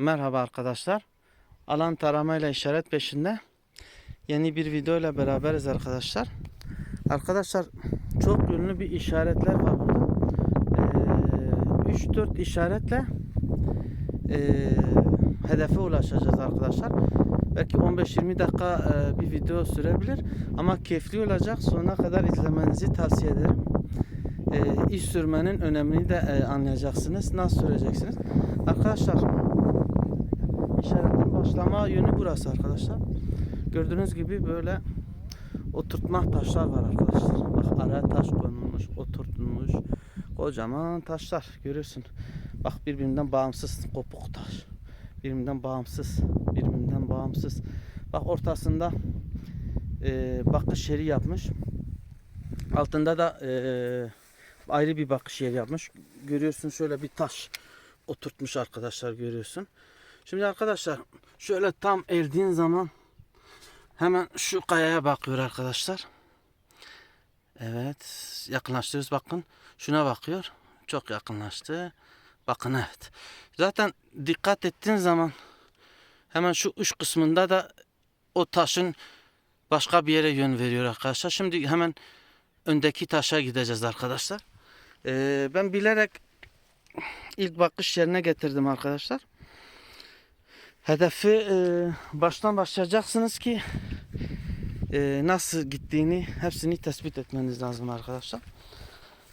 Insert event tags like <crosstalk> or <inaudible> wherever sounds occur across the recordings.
Merhaba arkadaşlar. Alan taramayla işaret peşinde. Yeni bir video ile beraberiz arkadaşlar. Arkadaşlar çok yönlü bir işaretler var burada. Ee, 3-4 işaretle ee, hedefe ulaşacağız arkadaşlar. Belki 15-20 dakika ee, bir video sürebilir ama keyifli olacak. Sonuna kadar izlemenizi tavsiye ederim. Ee, iş sürmenin önemini de ee, anlayacaksınız. Nasıl süreceksiniz? Arkadaşlar işaretin başlama yönü burası arkadaşlar. Gördüğünüz gibi böyle oturtma taşlar var arkadaşlar. Bak araya taş konulmuş, oturtulmuş. Kocaman taşlar görüyorsun. Bak birbirinden bağımsız kopuk taş. Birbirinden bağımsız, birbirinden bağımsız. Bak ortasında e, bakış yeri yapmış. Altında da e, ayrı bir bakış yeri yapmış. Görüyorsun şöyle bir taş oturtmuş arkadaşlar görüyorsun. Şimdi arkadaşlar şöyle tam erdiğin zaman hemen şu kayaya bakıyor arkadaşlar. Evet yakınlaştırıyoruz bakın. Şuna bakıyor. Çok yakınlaştı. Bakın evet. Zaten dikkat ettiğin zaman hemen şu uç kısmında da o taşın başka bir yere yön veriyor arkadaşlar. Şimdi hemen öndeki taşa gideceğiz arkadaşlar. Ee, ben bilerek ilk bakış yerine getirdim arkadaşlar. Hedefi e, baştan başlayacaksınız ki e, nasıl gittiğini hepsini tespit etmeniz lazım arkadaşlar.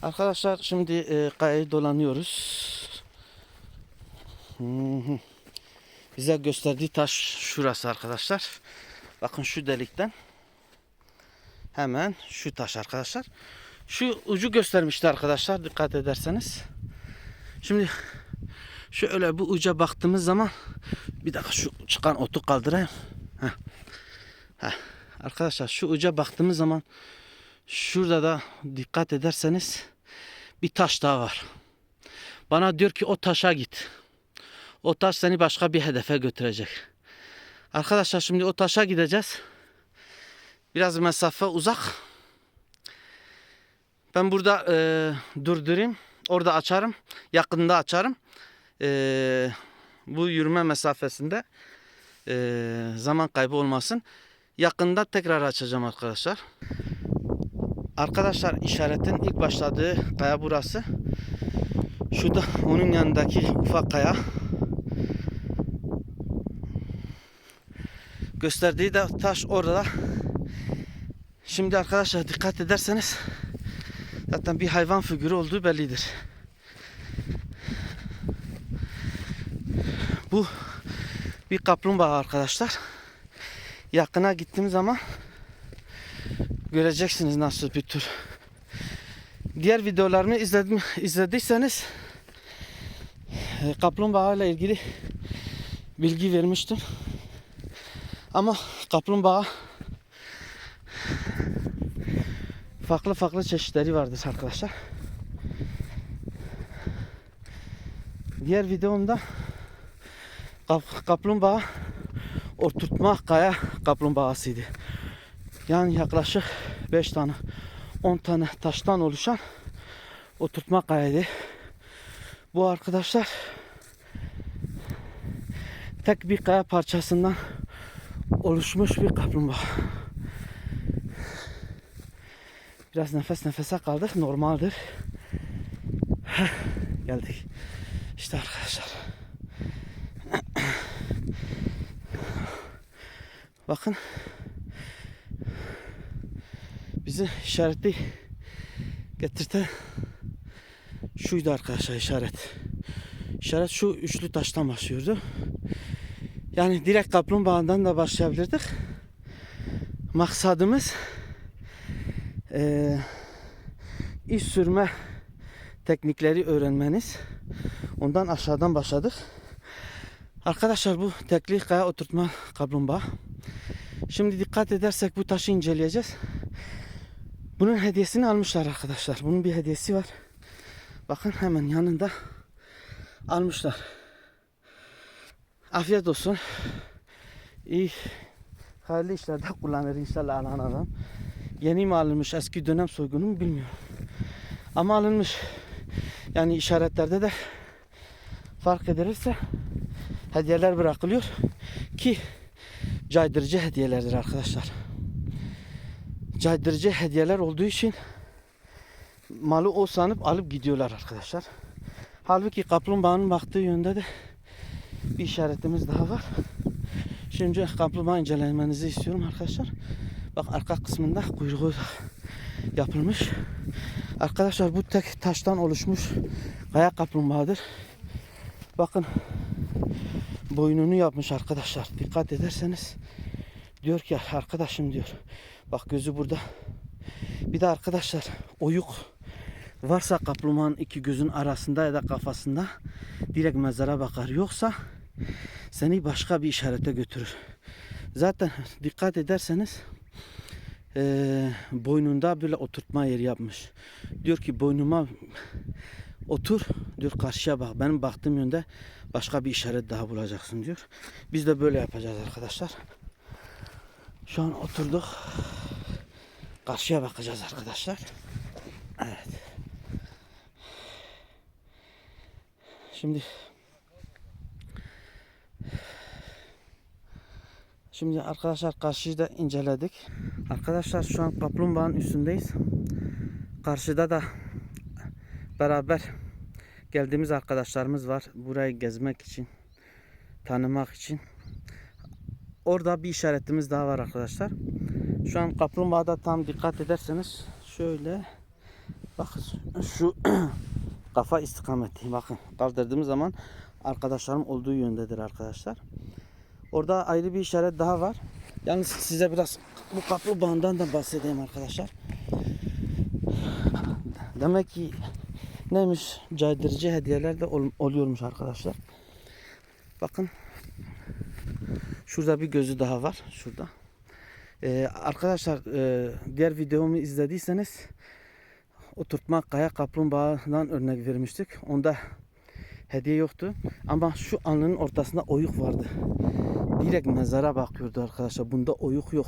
Arkadaşlar şimdi e, kayayı dolanıyoruz. Bize gösterdiği taş şurası arkadaşlar. Bakın şu delikten hemen şu taş arkadaşlar. Şu ucu göstermişti arkadaşlar dikkat ederseniz. Şimdi şöyle bu uca baktığımız zaman bir dakika şu çıkan otu kaldırayım. Heh. Heh. Arkadaşlar şu uca baktığımız zaman şurada da dikkat ederseniz bir taş daha var. Bana diyor ki o taşa git. O taş seni başka bir hedefe götürecek. Arkadaşlar şimdi o taşa gideceğiz. Biraz mesafe uzak. Ben burada e, durdurayım. Orada açarım. Yakında açarım. E, bu yürüme mesafesinde e, zaman kaybı olmasın. Yakında tekrar açacağım arkadaşlar. Arkadaşlar işaretin ilk başladığı kaya burası. Şu da onun yanındaki ufak kaya. Gösterdiği de taş orada. Şimdi arkadaşlar dikkat ederseniz zaten bir hayvan figürü olduğu bellidir. Bu bir kaplumbağa arkadaşlar. Yakına gittiğim zaman göreceksiniz nasıl bir tür. Diğer videolarımı izledim, izlediyseniz e, kaplumbağa ile ilgili bilgi vermiştim. Ama kaplumbağa farklı farklı çeşitleri vardır arkadaşlar. Diğer videomda kap- kaplumbağa oturtma kaya kaplumbağasıydı. Yani yaklaşık 5 tane 10 tane taştan oluşan oturtma kayaydı. Bu arkadaşlar tek bir kaya parçasından oluşmuş bir kaplumbağa. Biraz nefes nefese kaldık. Normaldir. Heh, Geldik. İşte arkadaşlar. Bakın. Bizi işareti getirten şuydu arkadaşlar işaret. İşaret şu üçlü taştan başlıyordu. Yani direkt kaplumbağadan da başlayabilirdik. Maksadımız eee iş sürme teknikleri öğrenmeniz. Ondan aşağıdan başladık. Arkadaşlar bu tekli kaya oturtma kaplumbağa. Şimdi dikkat edersek bu taşı inceleyeceğiz. Bunun hediyesini almışlar arkadaşlar. Bunun bir hediyesi var. Bakın hemen yanında almışlar. Afiyet olsun. İyi. Hayırlı işlerde kullanır inşallah alan adam. Yeni mi alınmış eski dönem soygunu mu bilmiyorum. Ama alınmış. Yani işaretlerde de fark edilirse hediyeler bırakılıyor ki caydırıcı hediyelerdir arkadaşlar. Caydırıcı hediyeler olduğu için malı o sanıp alıp gidiyorlar arkadaşlar. Halbuki kaplumbağanın baktığı yönde de bir işaretimiz daha var. Şimdi kaplumbağa incelemenizi istiyorum arkadaşlar. Bak arka kısmında kuyruğu yapılmış. Arkadaşlar bu tek taştan oluşmuş kaya kaplumbağadır. Bakın boynunu yapmış arkadaşlar. Dikkat ederseniz diyor ki arkadaşım diyor. Bak gözü burada. Bir de arkadaşlar oyuk varsa kaplumbağanın iki gözün arasında ya da kafasında direkt mezara bakar. Yoksa seni başka bir işarete götürür. Zaten dikkat ederseniz eee, boynunda böyle oturtma yeri yapmış. Diyor ki boynuma otur diyor karşıya bak. Benim baktığım yönde başka bir işaret daha bulacaksın diyor. Biz de böyle yapacağız arkadaşlar. Şu an oturduk. Karşıya bakacağız arkadaşlar. Evet. Şimdi Şimdi arkadaşlar karşıyı da inceledik. Arkadaşlar şu an kaplumbağanın üstündeyiz. Karşıda da beraber geldiğimiz arkadaşlarımız var. Burayı gezmek için, tanımak için. Orada bir işaretimiz daha var arkadaşlar. Şu an kaplumbağada tam dikkat ederseniz şöyle bakın şu <clears throat> kafa istikameti bakın kaldırdığımız zaman arkadaşlarım olduğu yöndedir arkadaşlar. Orada ayrı bir işaret daha var. Yalnız size biraz bu kaplumbağadan da bahsedeyim arkadaşlar. Demek ki neymiş caydırıcı hediyeler de ol- oluyormuş arkadaşlar. Bakın şurada bir gözü daha var. Şurada. Ee, arkadaşlar e, diğer videomu izlediyseniz oturtma kaya kaplumbağadan örnek vermiştik. Onda hediye yoktu. Ama şu alnının ortasında oyuk vardı. Direkt mezara bakıyordu arkadaşlar. Bunda oyuk yok.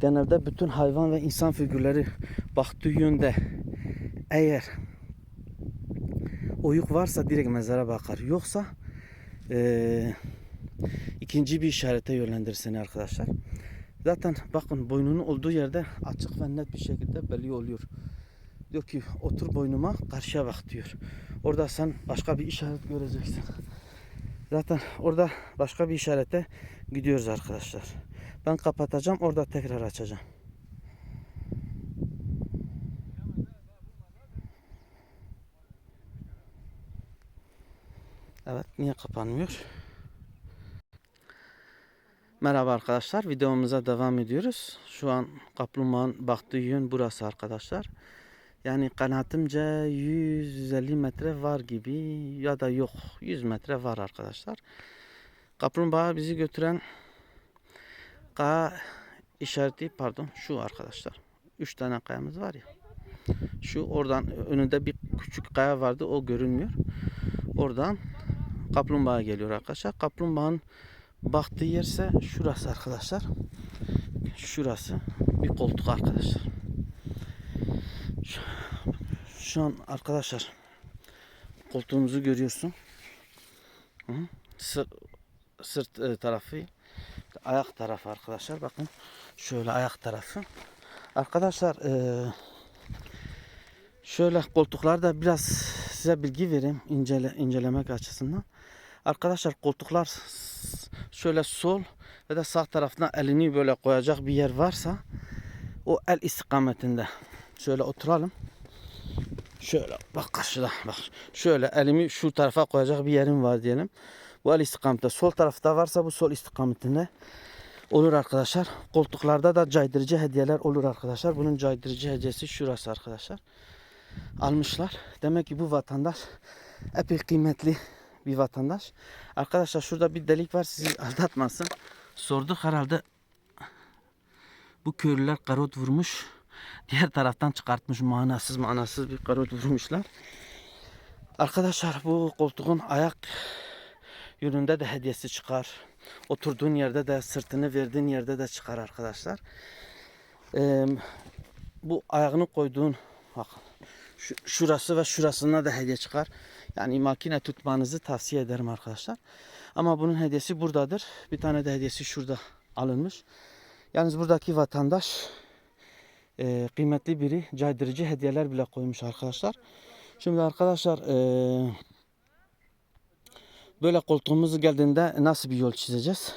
Genelde bütün hayvan ve insan figürleri baktığı yönde eğer oyuk varsa direkt mezara bakar. Yoksa eee, ikinci bir işarete yönlendirir seni arkadaşlar. Zaten bakın boynunun olduğu yerde açık ve net bir şekilde belli oluyor. Diyor ki otur boynuma karşıya bak diyor. Orada sen başka bir işaret göreceksin. Zaten orada başka bir işarete gidiyoruz arkadaşlar. Ben kapatacağım orada tekrar açacağım. Evet niye kapanmıyor? Merhaba arkadaşlar videomuza devam ediyoruz. Şu an kaplumbağanın baktığı yön burası arkadaşlar. Yani kanaatimce 150 metre var gibi ya da yok 100 metre var arkadaşlar. Kaplumbağa bizi götüren kaya işareti pardon şu arkadaşlar. 3 tane kayamız var ya. Şu oradan önünde bir küçük kaya vardı o görünmüyor. Oradan kaplumbağa geliyor arkadaşlar. Kaplumbağanın baktığı yerse şurası arkadaşlar. Şurası bir koltuk arkadaşlar. Şu, an arkadaşlar koltuğumuzu görüyorsun. Hı? Sırt, e, tarafı ayak tarafı arkadaşlar. Bakın şöyle ayak tarafı. Arkadaşlar e, şöyle koltuklarda biraz size bilgi vereyim incele, incelemek açısından. Arkadaşlar koltuklar şöyle sol ve de sağ tarafına elini böyle koyacak bir yer varsa o el istikametinde şöyle oturalım. Şöyle bak karşıda bak. Şöyle elimi şu tarafa koyacak bir yerim var diyelim. Bu el istikametinde. Sol tarafta varsa bu sol istikametinde olur arkadaşlar. Koltuklarda da caydırıcı hediyeler olur arkadaşlar. Bunun caydırıcı hediyesi şurası arkadaşlar. Almışlar. Demek ki bu vatandaş epey kıymetli bir vatandaş. Arkadaşlar şurada bir delik var sizi aldatmasın. Sorduk herhalde bu köylüler karot vurmuş. Diğer taraftan çıkartmış manasız manasız bir karot vurmuşlar. Arkadaşlar bu koltuğun ayak yönünde de hediyesi çıkar. Oturduğun yerde de sırtını verdiğin yerde de çıkar arkadaşlar. Ee, bu ayağını koyduğun bak şurası ve şurasına da hediye çıkar. Yani makine tutmanızı tavsiye ederim arkadaşlar. Ama bunun hediyesi buradadır. Bir tane de hediyesi şurada alınmış. Yalnız buradaki vatandaş e, kıymetli biri caydırıcı hediyeler bile koymuş arkadaşlar. Şimdi arkadaşlar e, böyle koltuğumuz geldiğinde nasıl bir yol çizeceğiz?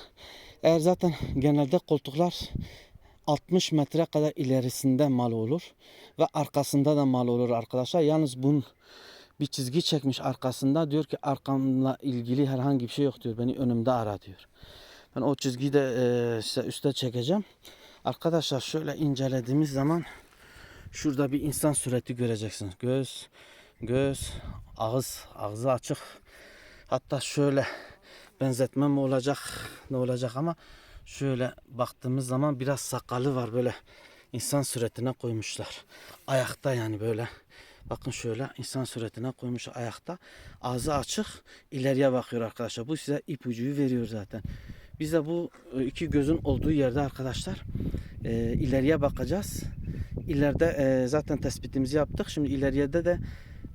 Eğer zaten genelde koltuklar 60 metre kadar ilerisinde mal olur ve arkasında da mal olur arkadaşlar. Yalnız bunun bir çizgi çekmiş arkasında diyor ki arkamla ilgili herhangi bir şey yok diyor. Beni önümde ara diyor. Ben o çizgiyi de e, size üste çekeceğim. Arkadaşlar şöyle incelediğimiz zaman şurada bir insan sureti göreceksiniz. Göz, göz, ağız, ağzı açık. Hatta şöyle benzetme mi olacak ne olacak ama şöyle baktığımız zaman biraz sakalı var böyle insan suretine koymuşlar. Ayakta yani böyle. Bakın şöyle insan suretine koymuş ayakta. Ağzı açık ileriye bakıyor arkadaşlar. Bu size ipucuyu veriyor zaten. Biz de bu e, iki gözün olduğu yerde arkadaşlar e, ileriye bakacağız. İleride e, zaten tespitimizi yaptık. Şimdi ileriye de de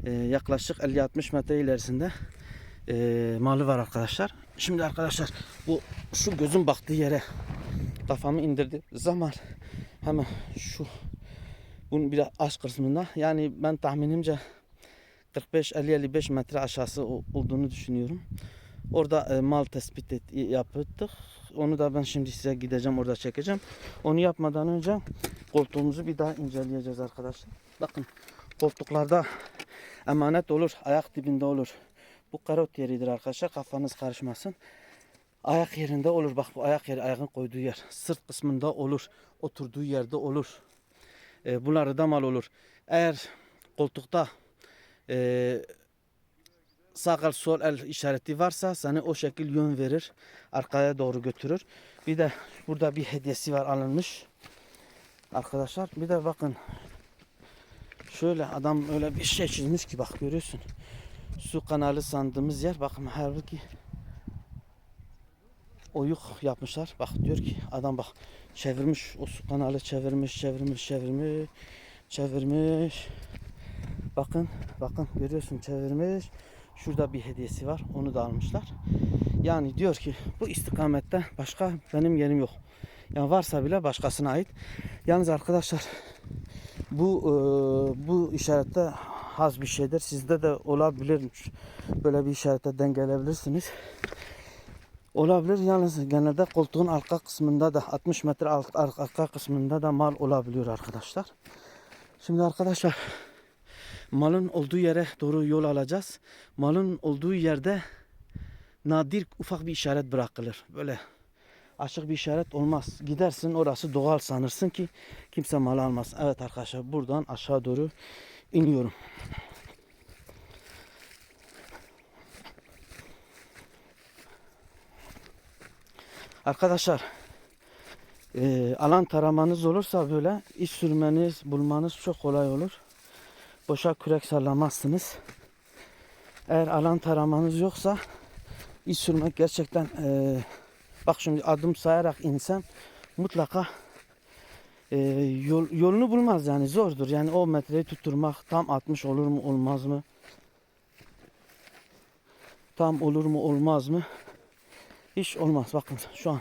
e, yaklaşık 50-60 metre ilerisinde e, malı var arkadaşlar. Şimdi arkadaşlar bu şu gözün baktığı yere kafamı indirdi zaman hemen şu bunun biraz aş kısmında yani ben tahminimce 45-50-55 metre aşağısı olduğunu düşünüyorum. Orada e, mal tespit et, yaptık. Onu da ben şimdi size gideceğim orada çekeceğim. Onu yapmadan önce koltuğumuzu bir daha inceleyeceğiz arkadaşlar. Bakın koltuklarda emanet olur, ayak dibinde olur. Bu karot yeridir arkadaşlar. Kafanız karışmasın. Ayak yerinde olur. Bak bu ayak yeri ayağın koyduğu yer. Sırt kısmında olur. Oturduğu yerde olur. E, bunları da mal olur. Eğer koltukta e, sağ el sol el işareti varsa seni o şekil yön verir. Arkaya doğru götürür. Bir de burada bir hediyesi var alınmış. Arkadaşlar bir de bakın şöyle adam öyle bir şey çizmiş ki bak görüyorsun. Su kanalı sandığımız yer bakın halbuki oyuk yapmışlar. Bak diyor ki adam bak çevirmiş o su kanalı çevirmiş çevirmiş çevirmiş çevirmiş. Bakın bakın görüyorsun çevirmiş. Şurada bir hediyesi var. Onu da almışlar. Yani diyor ki bu istikamette başka benim yerim yok. Yani varsa bile başkasına ait. Yalnız arkadaşlar bu e, bu işarette haz bir şeydir. Sizde de olabilir. Böyle bir işarete denk gelebilirsiniz. Olabilir. Yalnız genelde koltuğun arka kısmında da 60 metre alt, ar- arka kısmında da mal olabiliyor arkadaşlar. Şimdi arkadaşlar malın olduğu yere doğru yol alacağız. Malın olduğu yerde nadir ufak bir işaret bırakılır. Böyle açık bir işaret olmaz. Gidersin orası doğal sanırsın ki kimse mal almaz. Evet arkadaşlar buradan aşağı doğru iniyorum. Arkadaşlar e, alan taramanız olursa böyle iş sürmeniz bulmanız çok kolay olur. Boşa kürek sallamazsınız. Eğer alan taramanız yoksa iş sürmek gerçekten e, bak şimdi adım sayarak insan mutlaka e, yol, yolunu bulmaz yani zordur. Yani o metreyi tutturmak tam 60 olur mu olmaz mı? Tam olur mu olmaz mı? Hiç olmaz. Bakın şu an.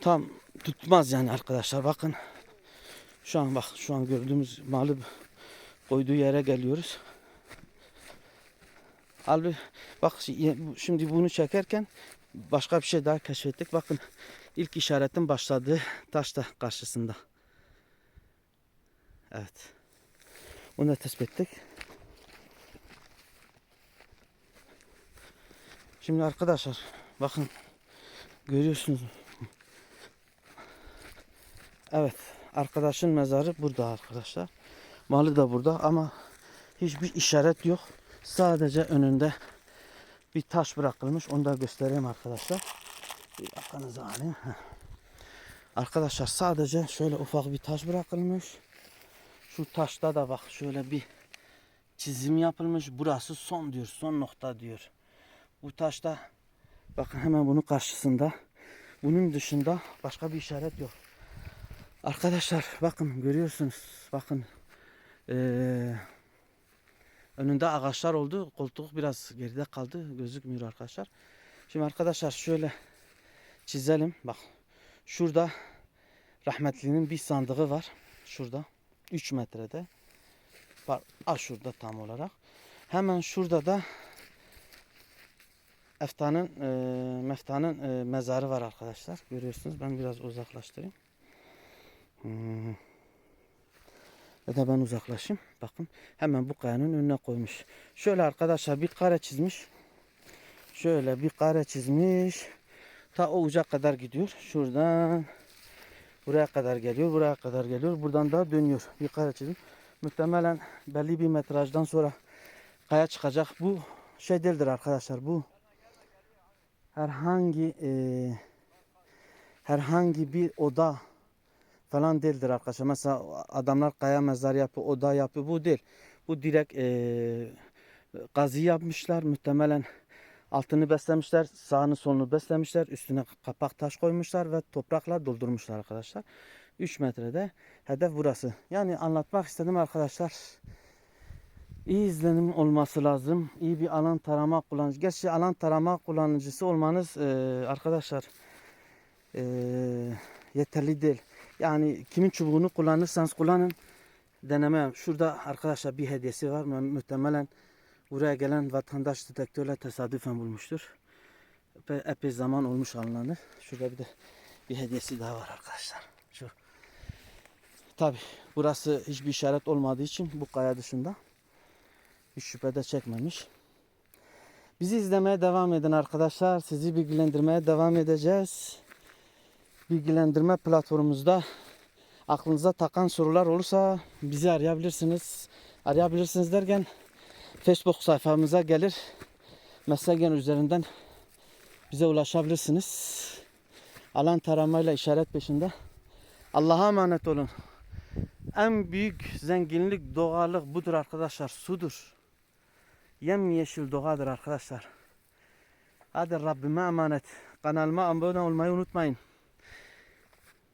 Tam tutmaz yani arkadaşlar. Bakın. Şu an bak şu an gördüğümüz malı koyduğu yere geliyoruz. Halbuki bak şi- şimdi bunu çekerken başka bir şey daha keşfettik. Bakın ilk işaretin başladığı taş da karşısında. Evet. Onu da tespit ettik. Şimdi arkadaşlar bakın görüyorsunuz. Evet arkadaşın mezarı burada arkadaşlar. Malı da burada ama hiçbir işaret yok. Sadece önünde bir taş bırakılmış. Onu da göstereyim arkadaşlar. Bir bakınız alayım. Arkadaşlar sadece şöyle ufak bir taş bırakılmış. Şu taşta da bak şöyle bir çizim yapılmış. Burası son diyor. Son nokta diyor. Bu taşta bakın hemen bunun karşısında. Bunun dışında başka bir işaret yok. Arkadaşlar bakın görüyorsunuz. Bakın. Ee, önünde ağaçlar oldu. Koltuk biraz geride kaldı. Gözükmüyor arkadaşlar. Şimdi arkadaşlar şöyle çizelim. Bak. Şurada rahmetlinin bir sandığı var. Şurada. 3 metrede. Var. Aa, şurada tam olarak. Hemen şurada da Eftanın, e, Mefta'nın e, mezarı var arkadaşlar. Görüyorsunuz. Ben biraz uzaklaştırayım. Hmm. Ya da ben uzaklaşayım. Bakın hemen bu kayanın önüne koymuş. Şöyle arkadaşlar bir kare çizmiş. Şöyle bir kare çizmiş. Ta o uca kadar gidiyor. Şuradan buraya kadar geliyor. Buraya kadar geliyor. Buradan da dönüyor. Bir kare çizmiş. Muhtemelen belli bir metrajdan sonra kaya çıkacak. Bu şey değildir arkadaşlar. Bu herhangi e, herhangi bir oda falan değildir arkadaşlar. Mesela adamlar kaya mezar yapıyor, oda yapıyor. Bu değil. Bu direkt e, gazı yapmışlar. Muhtemelen altını beslemişler, sağını solunu beslemişler. Üstüne kapak taş koymuşlar ve toprakla doldurmuşlar arkadaşlar. 3 metrede hedef burası. Yani anlatmak istedim arkadaşlar. İyi izlenim olması lazım. İyi bir alan tarama kullanıcısı. Gerçi alan tarama kullanıcısı olmanız e, arkadaşlar e, yeterli değil. Yani kimin çubuğunu kullanırsanız kullanın. Deneme. Şurada arkadaşlar bir hediyesi var. Mu- Muhtemelen buraya gelen vatandaş dedektörle tesadüfen bulmuştur. Epey, epey zaman olmuş alınalı. Şurada bir de bir hediyesi daha var arkadaşlar. Şu. Tabi burası hiçbir işaret olmadığı için bu kaya dışında hiç şüphe de çekmemiş. Bizi izlemeye devam edin arkadaşlar. Sizi bilgilendirmeye devam edeceğiz. Bilgilendirme platformumuzda aklınıza takan sorular olursa bizi arayabilirsiniz. Arayabilirsiniz derken Facebook sayfamıza gelir. Messenger üzerinden bize ulaşabilirsiniz. Alan taramayla işaret peşinde. Allah'a emanet olun. En büyük zenginlik doğallık budur arkadaşlar. Sudur. Yemyeşil doğadır arkadaşlar. Hadi Rabbime emanet. Kanalıma abone olmayı unutmayın.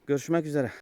Görüşmek üzere.